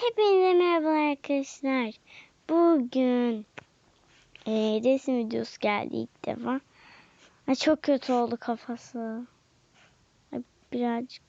Hepinize merhaba arkadaşlar. Bugün e, resim videosu geldi ilk defa. Ay, çok kötü oldu kafası. Ay, birazcık.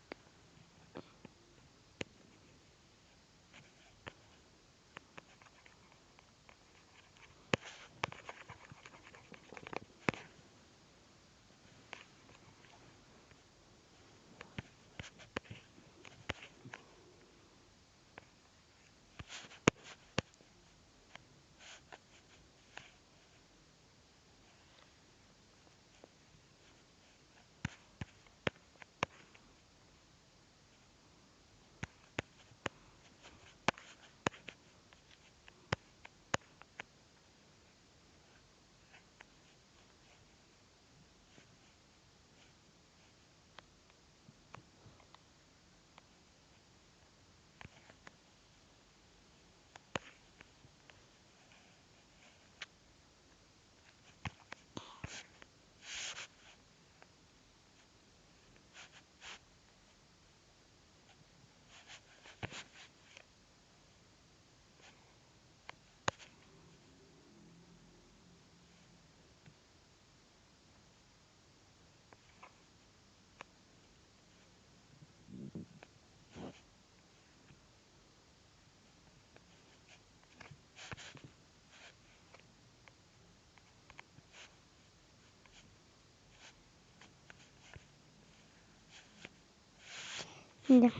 Şimdi.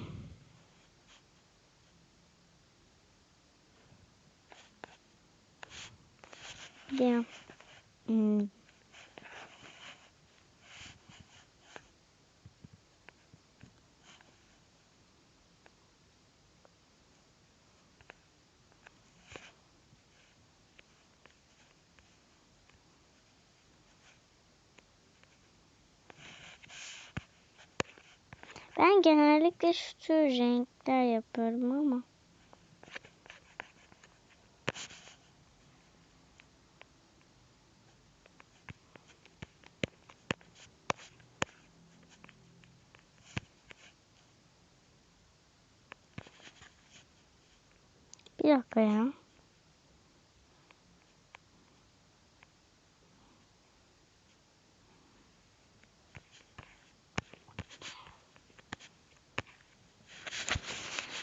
Ya. Hmm. Ben genellikle şu tür renkler yapıyorum ama. Bir dakika ya.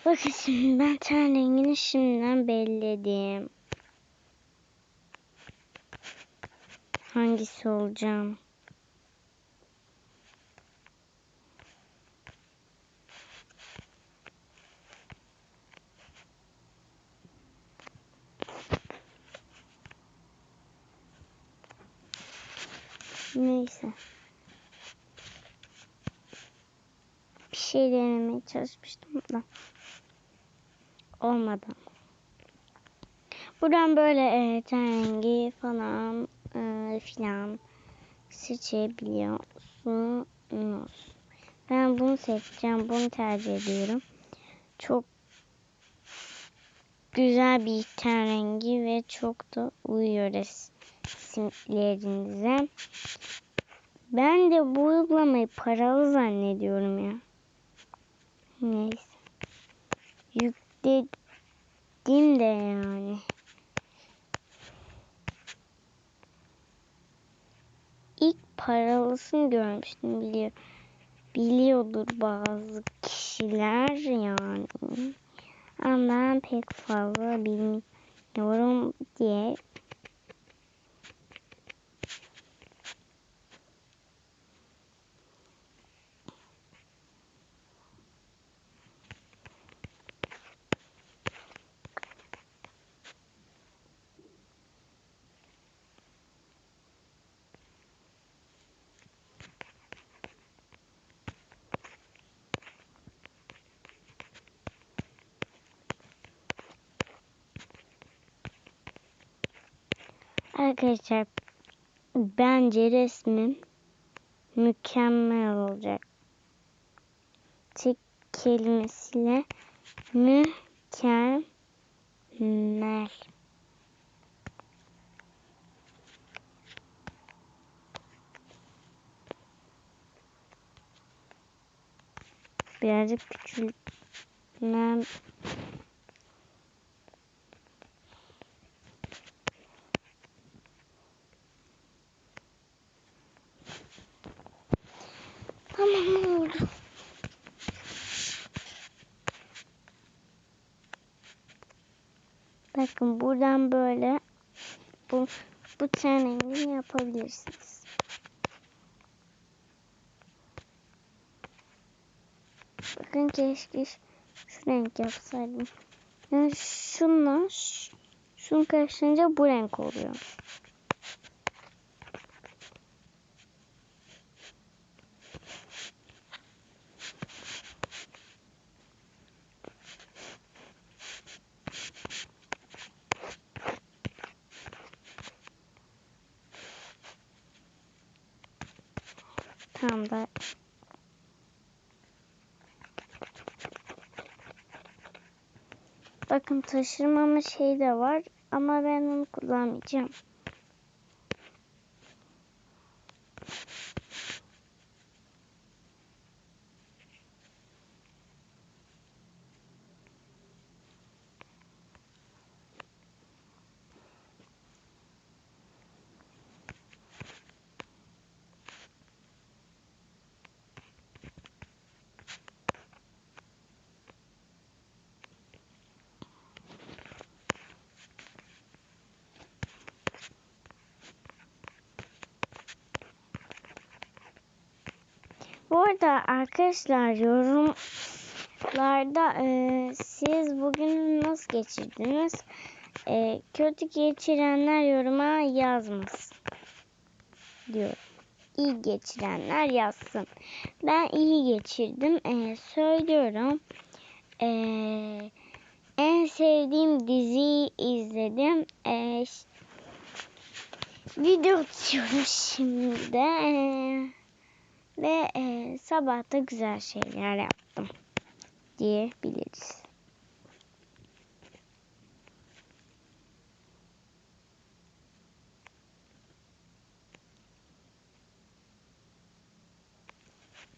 Bakın şimdi ben ten rengini şimdiden belirledim. Hangisi olacağım? Neyse. Bir şey denemeye çalışmıştım da. Olmadı. Buradan böyle e, rengi falan e, filan seçebiliyorsunuz. Ben bunu seçeceğim. Bunu tercih ediyorum. Çok güzel bir ten rengi ve çok da uyuyor resimlerinize. Ben de bu uygulamayı paralı zannediyorum ya. Neyse. Yükledim de yani. İlk paralısını görmüştüm biliyor. Biliyordur bazı kişiler yani. Ama ben pek fazla bilmiyorum diye Arkadaşlar bence resmim mükemmel olacak. Tek kelimesiyle mükemmel. Birazcık küçültmem Bakın buradan böyle bu bu rengini yapabilirsiniz. Bakın keşke şu, renk yapsaydım. Yani şunla ş- şunu karıştırınca bu renk oluyor. Tamam da Bakın taşırmama şey de var ama ben onu kullanmayacağım. Bu arada arkadaşlar yorumlarda e, siz bugün nasıl geçirdiniz? E, kötü geçirenler yoruma yazmasın diyor. İyi geçirenler yazsın. Ben iyi geçirdim. E, söylüyorum. E, en sevdiğim diziyi izledim. E, video atıyorum şimdi. E, ve e, sabah da güzel şeyler yaptım diyebiliriz.